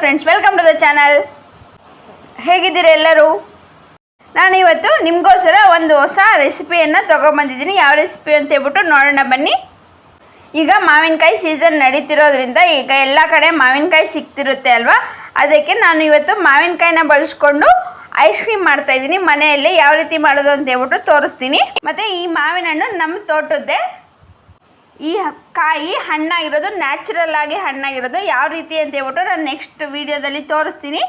Friends welcome to the channel ಹೇಗಿದ್ದೀರಾ ಎಲ್ಲರೂ? ನಾನು ಇವತ್ತು ನಿಮಗೋಸ್ಕರ ಒಂದು ಹೊಸ ರೆಸಿಪಿಯನ್ನು ತೊಗೊಂಬಂದಿದ್ದೀನಿ ಯಾವ ರೆಸಿಪಿ ಅಂತ ಹೇಳ್ಬಿಟ್ಟು ನೋಡೋಣ ಬನ್ನಿ. ಈಗ ಮಾವಿನಕಾಯಿ ಸೀಸನ್ ನಡೀತಿರೋದ್ರಿಂದ ಈಗ ಎಲ್ಲ ಕಡೆ ಮಾವಿನಕಾಯಿ ಸಿಗ್ತಿರುತ್ತೆ ಅಲ್ವಾ? ಅದಕ್ಕೆ ನಾನು ಇವತ್ತು ಮಾವಿನಕಾಯಿನ ಬಳಸ್ಕೊಂಡು ಐಸ್ ಕ್ರೀಮ್ ಮಾಡ್ತಾ ಇದ್ದೀನಿ. ಮನೆಯಲ್ಲಿ ಯಾವ ರೀತಿ ಮಾಡೋದು ಅಂತ ಹೇಳ್ಬಿಟ್ಟು ತೋರಿಸ್ತೀನಿ. ಮತ್ತು ಈ ಮಾವಿನ ಹಣ್ಣು ನಮ್ಮ ತೋಟದ್ದೇ. ಈ ಕಾಯಿ ಹಣ್ಣಾಗಿರೋದು ನ್ಯಾಚುರಲ್ ಆಗಿ ಹಣ್ಣಾಗಿರೋದು ಯಾವ ರೀತಿ ಅಂತ ಹೇಳ್ಬಿಟ್ಟು ನಾನು ನೆಕ್ಸ್ಟ್ ವಿಡಿಯೋದಲ್ಲಿ ತೋರಿಸ್ತೀನಿ.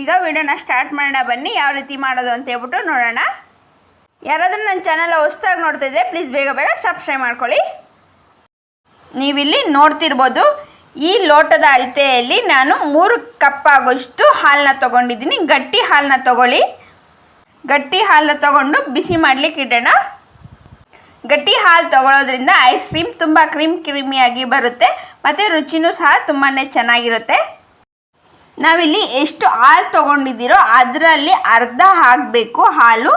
ಈಗ ವಿಡಿಯೋನ ಸ್ಟಾರ್ಟ್ ಮಾಡೋಣ, ಬನ್ನಿ. ಯಾವ ರೀತಿ ಮಾಡೋದು ಅಂತ ಹೇಳ್ಬಿಟ್ಟು ನೋಡೋಣ. ಯಾರಾದರೂ ನನ್ನ ಚಾನಲ್ ಹೊಸ್ದಾಗಿ ನೋಡ್ತಾ ಇದ್ರೆ ಪ್ಲೀಸ್ ಬೇಗ ಬೇಗ ಸಬ್ಸ್ಕ್ರೈಬ್ ಮಾಡ್ಕೊಳ್ಳಿ. ನೀವಿಲ್ಲಿ ನೋಡ್ತಿರ್ಬೋದು, ಈ ಲೋಟದ ಅಳತೆಯಲ್ಲಿ ನಾನು ಮೂರು ಕಪ್ ಆಗೋಷ್ಟು ಹಾಲನ್ನ ತಗೊಂಡಿದ್ದೀನಿ. ಗಟ್ಟಿ ಹಾಲನ್ನ ತಗೊಳ್ಳಿ. ಗಟ್ಟಿ ಹಾಲನ್ನ ತಗೊಂಡು ಬಿಸಿ ಮಾಡ್ಲಿಕ್ಕೆ ಇಡೋಣ. ಗಟ್ಟಿ ಹಾಲು ತಗೊಳ್ಳೋದ್ರಿಂದ ಐಸ್ ಕ್ರೀಮ್ ತುಂಬ ಕ್ರೀಮ್ ಕ್ರೀಮಿಯಾಗಿ ಬರುತ್ತೆ. ಮತ್ತು ರುಚಿನೂ ಸಹ ತುಂಬಾ ಚೆನ್ನಾಗಿರುತ್ತೆ. ನಾವಿಲ್ಲಿ ಎಷ್ಟು ಹಾಲು ತೊಗೊಂಡಿದ್ದೀರೋ ಅದರಲ್ಲಿ ಅರ್ಧ ಹಾಕಬೇಕು ಹಾಲು.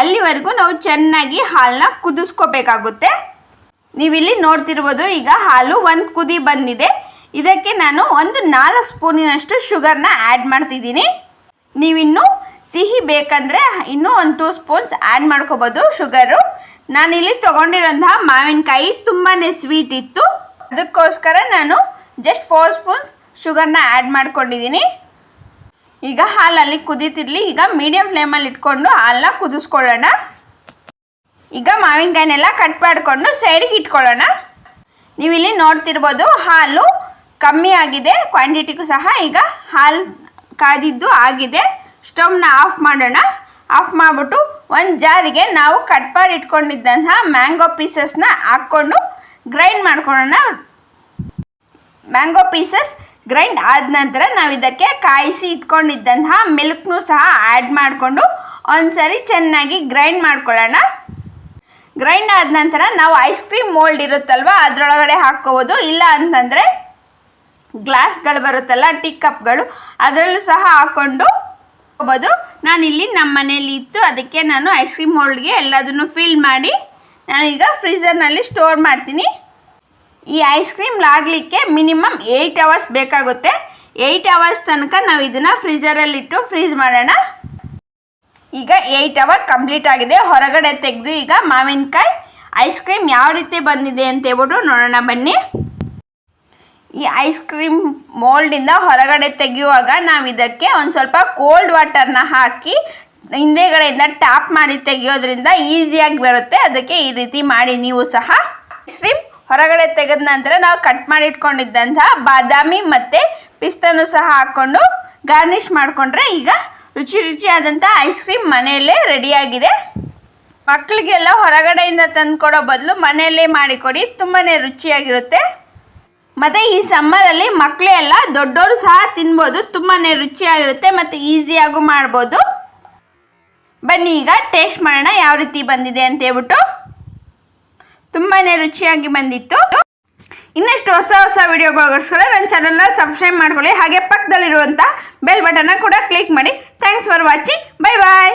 ಅಲ್ಲಿವರೆಗೂ ನಾವು ಚೆನ್ನಾಗಿ ಹಾಲನ್ನ ಕುದಿಸ್ಕೋಬೇಕಾಗುತ್ತೆ. ನೀವಿಲ್ಲಿ ನೋಡ್ತಿರ್ಬೋದು ಈಗ ಹಾಲು ಒಂದು ಕುದಿ ಬಂದಿದೆ. ಇದಕ್ಕೆ ನಾನು ಒಂದು ನಾಲ್ಕು ಸ್ಪೂನಿನಷ್ಟು ಶುಗರ್ನ ಆ್ಯಡ್ ಮಾಡ್ತಿದ್ದೀನಿ. ನೀವಿನ್ನು ಸಿಹಿ ಬೇಕಂದರೆ ಇನ್ನೂ ಒಂದು ಟೂ ಸ್ಪೂನ್ಸ್ ಆ್ಯಡ್ ಮಾಡ್ಕೋಬೋದು ಶುಗರು ನಾನಿಲ್ಲಿ ತೊಗೊಂಡಿರೋಂತಹ ಮಾವಿನಕಾಯಿ ತುಂಬಾ ಸ್ವೀಟ್ ಇತ್ತು. ಅದಕ್ಕೋಸ್ಕರ ನಾನು ಜಸ್ಟ್ ಫೋರ್ ಸ್ಪೂನ್ಸ್ ಶುಗರ್ನ ಆ್ಯಡ್ ಮಾಡ್ಕೊಂಡಿದ್ದೀನಿ. ಈಗ ಹಾಲಲ್ಲಿ ಕುದೀತಿರ್ಲಿ, ಈಗ ಮೀಡಿಯಂ ಫ್ಲೇಮಲ್ಲಿ ಇಟ್ಕೊಂಡು ಹಾಲನ್ನ ಕುದಿಸ್ಕೊಳ್ಳೋಣ. ಈಗ ಮಾವಿನಕಾಯಿನೆಲ್ಲ ಕಟ್ ಮಾಡಿಕೊಂಡು ಸೈಡಿಗೆ ಇಟ್ಕೊಳ್ಳೋಣ. ನೀವಿಲ್ಲಿ ನೋಡ್ತಿರ್ಬೋದು ಹಾಲು ಕಮ್ಮಿ ಆಗಿದೆ ಕ್ವಾಂಟಿಟಿಗೂ ಸಹ ಈಗ ಹಾಲು ಕಾದಿದ್ದು ಆಗಿದೆ. ಸ್ಟವ್ನ ಆಫ್ ಮಾಡೋಣ. ಆಫ್ ಮಾಡಿಬಿಟ್ಟು ಒಂದು ಜಾರಿಗೆ ನಾವು ಕಟ್ ಮಾಡಿ ಇಟ್ಕೊಂಡಿದ್ದಂತಹ ಮ್ಯಾಂಗೋ ಪೀಸಸ್ನ ಹಾಕ್ಕೊಂಡು ಗ್ರೈಂಡ್ ಮಾಡ್ಕೊಳ್ಳೋಣ. ಮ್ಯಾಂಗೋ ಪೀಸಸ್ ಗ್ರೈಂಡ್ ಆದ ನಂತರ ನಾವು ಇದಕ್ಕೆ ಕಾಯಿಸಿ ಇಟ್ಕೊಂಡಿದ್ದಂತಹ ಮಿಲ್ಕ್ನೂ ಸಹ ಆ್ಯಡ್ ಮಾಡಿಕೊಂಡು ಒಂದ್ಸರಿ ಚೆನ್ನಾಗಿ ಗ್ರೈಂಡ್ ಮಾಡ್ಕೊಳ್ಳೋಣ. ಗ್ರೈಂಡ್ ಆದ ನಂತರ ನಾವು ಐಸ್ ಕ್ರೀಮ್ ಮೋಲ್ಡ್ ಇರುತ್ತಲ್ವ ಅದರೊಳಗಡೆ ಹಾಕ್ಕೋಬೋದು. ಇಲ್ಲ ಅಂತಂದರೆ ಗ್ಲಾಸ್ಗಳು ಬರುತ್ತಲ್ಲ, ಟೀ ಕಪ್ಗಳು, ಅದರಲ್ಲೂ ಸಹ ಹಾಕ್ಕೊಂಡು ಹೋಗ್ಬೋದು ನಾನಿಲ್ಲಿ ನಮ್ಮ ಮನೇಲಿ ಇತ್ತು. ಅದಕ್ಕೆ ನಾನು ಐಸ್ ಕ್ರೀಮ್ ಮೋಲ್ಡ್ಗೆ ಎಲ್ಲದನ್ನು ಫಿಲ್ ಮಾಡಿ ನಾನೀಗ ಫ್ರೀಝರ್ನಲ್ಲಿ ಸ್ಟೋರ್ ಮಾಡ್ತೀನಿ. ಈ ಐಸ್ ಕ್ರೀಮ್ ಲಾಗಲಿಕ್ಕೆ ಮಿನಿಮಮ್ ಏಯ್ಟ್ ಅವರ್ಸ್ ಬೇಕಾಗುತ್ತೆ. ಏಯ್ಟ್ ಅವರ್ಸ್ ತನಕ ನಾವು ಇದನ್ನು ಫ್ರೀಜರಲ್ಲಿಟ್ಟು ಫ್ರೀಜ್ ಮಾಡೋಣ. ಈಗ ಏಯ್ಟ್ ಅವರ್ ಕಂಪ್ಲೀಟ್ ಆಗಿದೆ. ಹೊರಗಡೆ ತೆಗೆದು ಈಗ ಮಾವಿನಕಾಯಿ ಐಸ್ ಕ್ರೀಮ್ ಯಾವ ರೀತಿ ಬಂದಿದೆ ಅಂತ ಹೇಳ್ಬಿಟ್ಟು ನೋಡೋಣ ಬನ್ನಿ. ಈ ಐಸ್ ಕ್ರೀಮ್ ಮೋಲ್ಡಿಂದ ಹೊರಗಡೆ ತೆಗೆಯುವಾಗ ನಾವು ಇದಕ್ಕೆ ಒಂದು ಸ್ವಲ್ಪ ಕೋಲ್ಡ್ ವಾಟರ್ನ ಹಾಕಿ ಹಿಂದೆಗಡೆಯಿಂದ ಟ್ಯಾಪ್ ಮಾಡಿ ತೆಗೆಯೋದ್ರಿಂದ ಈಸಿಯಾಗಿ ಬರುತ್ತೆ. ಅದಕ್ಕೆ ಈ ರೀತಿ ಮಾಡಿ ನೀವು ಸಹ ಐಸ್ ಕ್ರೀಮ್ ಹೊರಗಡೆ ತೆಗೆದ ನಂತರ ನಾವು ಕಟ್ ಮಾಡಿ ಇಟ್ಕೊಂಡಿದ್ದಂತಹ ಬಾದಾಮಿ ಮತ್ತು ಪಿಸ್ತನ್ನು ಸಹ ಹಾಕ್ಕೊಂಡು ಗಾರ್ನಿಷ್ ಮಾಡಿಕೊಂಡ್ರೆ ಈಗ ರುಚಿ ರುಚಿಯಾದಂಥ ಐಸ್ ಕ್ರೀಮ್ ಮನೆಯಲ್ಲೇ ರೆಡಿಯಾಗಿದೆ ಮಕ್ಕಳಿಗೆಲ್ಲ ಹೊರಗಡೆಯಿಂದ ತಂದು ಕೊಡೋ ಬದಲು ಮನೆಯಲ್ಲೇ ಮಾಡಿಕೊಡಿ ತುಂಬಾ ರುಚಿಯಾಗಿರುತ್ತೆ. ಮತ್ತು ಈ ಸಮ್ಮರಲ್ಲಿ ಮಕ್ಕಳು ಎಲ್ಲ ದೊಡ್ಡವರು ಸಹ ತಿನ್ಬೋದು. ತುಂಬಾ ರುಚಿಯಾಗಿರುತ್ತೆ ಮತ್ತು ಈಸಿಯಾಗೂ ಮಾಡ್ಬೋದು. ಬನ್ನಿ ಈಗ ಟೇಸ್ಟ್ ಮಾಡೋಣ ಯಾವ ರೀತಿ ಬಂದಿದೆ ಅಂತ ಹೇಳ್ಬಿಟ್ಟು. ತುಂಬಾ ರುಚಿಯಾಗಿ ಬಂದಿತ್ತು. ಇನ್ನಷ್ಟು ಹೊಸ ಹೊಸ ವಿಡಿಯೋಗಳಿಗೋಸ್ಕರ ನನ್ನ ಚಾನಲ್ನ ಸಬ್ಸ್ಕ್ರೈಬ್ ಮಾಡ್ಕೊಳ್ಳಿ. ಹಾಗೆ ಪಕ್ಕದಲ್ಲಿರುವಂಥ ಬೆಲ್ ಬಟನ್ನ ಕೂಡ ಕ್ಲಿಕ್ ಮಾಡಿ. Thanks for watching bye bye